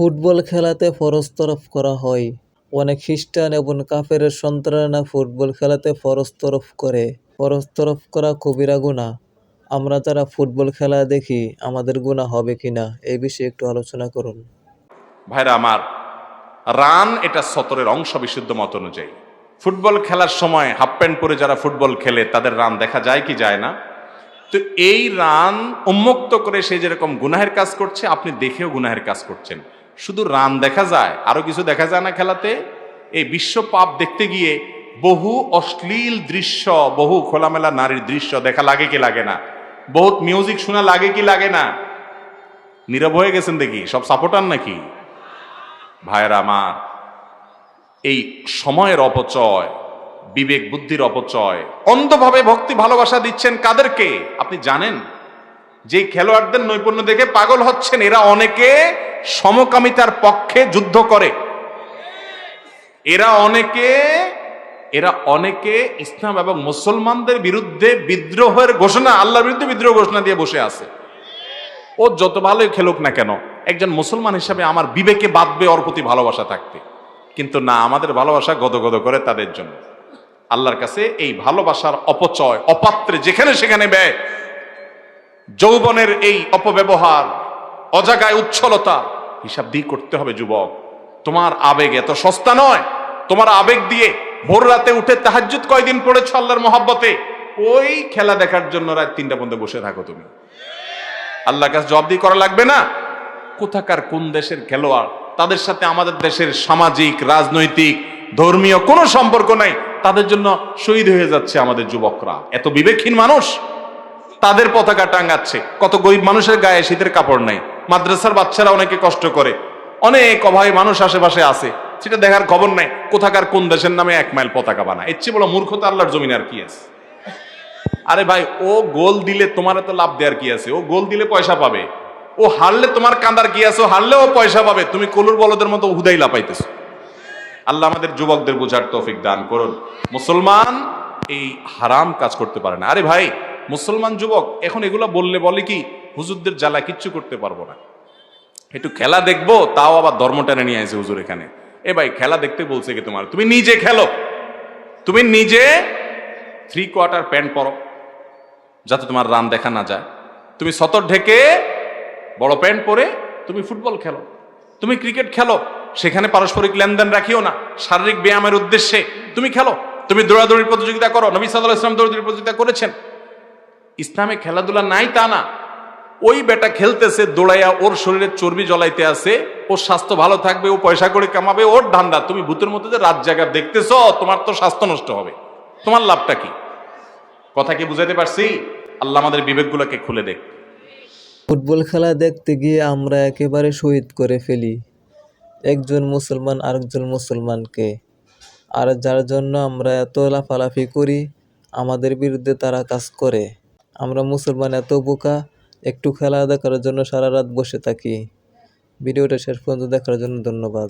Football খেলাতে ফরজ তরফ করা হয়। অনেক খ্রিস্টান এবং কাফেরের সন্তানেরা ফুটবল খেলাতে ফরজ তরফ করে। ফরজ তরফ করা কবিরা গুনাহ। আমরা যারা ফুটবল খেলা দেখি, আমাদের গুনাহ হবে কিনা এই বিষয়ে একটু আলোচনা করুন। ভাইরা আমার, রান এটা সতরের অংশ বিশুদ্ধ মত অনুযায়ী। ফুটবল খেলার সময় হাফ প্যান্ট পরে যারা ফুটবল খেলে, তাদের রান দেখা যায় কি যায় না? তো এই রান উন্মুক্ত করে সে যেরকম গুনাহের কাজ করছে, আপনি দেখেও গুনাহের কাজ করছেন। শুধু রান দেখা যায়, আরও কিছু দেখা যায় না খেলাতে? এই বিশ্ব পাপ দেখতে গিয়ে বহু অশ্লীল দৃশ্য, বহু খোলামেলা নারীর দৃশ্য দেখা লাগে কি লাগে না? বহুত মিউজিক শোনা লাগে কি লাগে না? নীরব হয়ে গেছেন দেখি, সব সাপোর্টার নাকি? ভাইয়েরা আমার, এই সময়ের অপচয়, বিবেক বুদ্ধির অপচয়, অন্ধভাবে ভক্তি ভালোবাসা দিচ্ছেন কাদেরকে? আপনি জানেন? যে খেলোয়াড়দের নৈপুণ্য দেখে পাগল হচ্ছেন, এরা অনেকে সমকামিতার পক্ষে যুদ্ধ করে। এরা অনেকে এরা অনেকে ইসলাম এবং মুসলমানদের বিরুদ্ধে বিদ্রোহের ঘোষণা, আল্লাহর বিরুদ্ধে বিদ্রোহ ঘোষণা দিয়ে বসে আছে। ও যত ভালোই খেলুক না কেন, একজন মুসলমান হিসাবে আমার বিবেকে বাঁধবে ওর প্রতি ভালোবাসা থাকতে। কিন্তু না, আমাদের ভালোবাসা গদগদ করে তাদের জন্য। আল্লাহর কাছে এই ভালোবাসার অপচয়, অপাত্রে যেখানে সেখানে ব্যয়, যৌবনের এই অপব্যবহার অজাগায় উচ্ছলতা। হিসাব দিয়ে করতে হবে, যুবক। তোমার আবেগ এত সস্তা নয়। তোমার আবেগ দিয়ে ভোর রাতে উঠে তাহাজ্জুদ কয়দিন পড়েছ আল্লাহর মহাব্বতে? ওই খেলা দেখার জন্য রাত তিনটা পর্যন্ত বসে থাকো তুমি। আল্লাহ কাছে জবাবদি করা লাগবে না? কোথাকার কোন দেশের খেলোয়াড়? তাদের সাথে আমাদের দেশের সামাজিক, রাজনৈতিক, ধর্মীয় কোনো সম্পর্ক নাই। তাদের জন্য শহীদ হয়ে যাচ্ছে আমাদের যুবকরা। এত বিবেকহীন মানুষ। তাদের পতাকা টাঙ্গাচ্ছে কত গরিব মানুষের গায়ে শীতের কাপড় নাই। মাদ্রাসার বাচ্চারা অনেকে কষ্ট করে। অনেক অভাবী মানুষ আশেপাশে আছে। সেটা দেখার খবর নাই। কোথাকার কোন দেশের নামে এক মাইল পতাকা বানা। এর চেয়ে বড় মূর্খতা আল্লাহর জমিন আর কি আছে? আরে ভাই, ও গোল দিলে তোমার এত লাভ দেওয়ার কি আছে? ও গোল দিলে পয়সা পাবে। ও হারলে তোমার কান্দার কি আছে? হারলে ও পয়সা পাবে। তুমি কলুর বলদের মতো হুদাই লাপাইতেছো। আল্লাহ আমাদের যুবকদের বোঝার তৌফিক দান করুন। মুসলমান এই হারাম কাজ করতে পারে না। আরে ভাই, মুসলমান যুবক, এখন এগুলো বললে বলে কি? হুজুরদের জ্বালা কিচ্ছু করতে পারব না। একটু খেলা দেখব, তাও আবার ধর্ম টেনে নিয়ে আসে হুজুর এখানে। এ ভাই, খেলা দেখতে বলছে কি তোমার? তুমি নিজে খেলো। তুমি নিজে থ্রি কোয়ার্টার প্যান্ট পরো, যাতে তোমার রান দেখা না যায়। তুমি সতর ঢেকে বড় প্যান্ট পরে তুমি ফুটবল খেলো। তুমি ক্রিকেট খেলো, সেখানে পারস্পরিক লেনদেন রাখিও না। শারীরিক ব্যায়ামের উদ্দেশ্যে তুমি খেলো। তুমি দৌড়াদৌড়ির প্রতিযোগিতা করো। নবী সাল্লাহ ইসলাম দৌড়াদৌড়ির প্রতিযোগিতা করেছেন। ইসলামে খেলাধুলা নাই তা না। ওই বেটা খেলতেছে, দৌড়াইয়া ওর শরীরে চর্বি জ্বলাইতে আছে, ওর স্বাস্থ্য ভালো থাকবে, ও পয়সা করে কামাবে, ওর ধান্দা। তুমি ভূতের মধ্যে যে রাত জায়গা দেখতেছ, তোমার তো স্বাস্থ্য নষ্ট হবে। তোমার লাভটা কি? কথা কি বুঝাইতে পারছি? আল্লাহ আমাদের বিবেকগুলোকে খুলে দেখ। ফুটবল খেলা দেখতে গিয়ে আমরা একেবারে শহীদ করে ফেলি। একজন মুসলমান আরেকজন মুসলমানকে। আর যার জন্য আমরা এত লাফালাফি করি, আমাদের বিরুদ্ধে তারা কাজ করে। আমরা মুসলমান এত বোকা একটু খেলা দেখার জন্য সারা রাত বসে থাকি। ভিডিওটা শেষ পর্যন্ত দেখার জন্য ধন্যবাদ।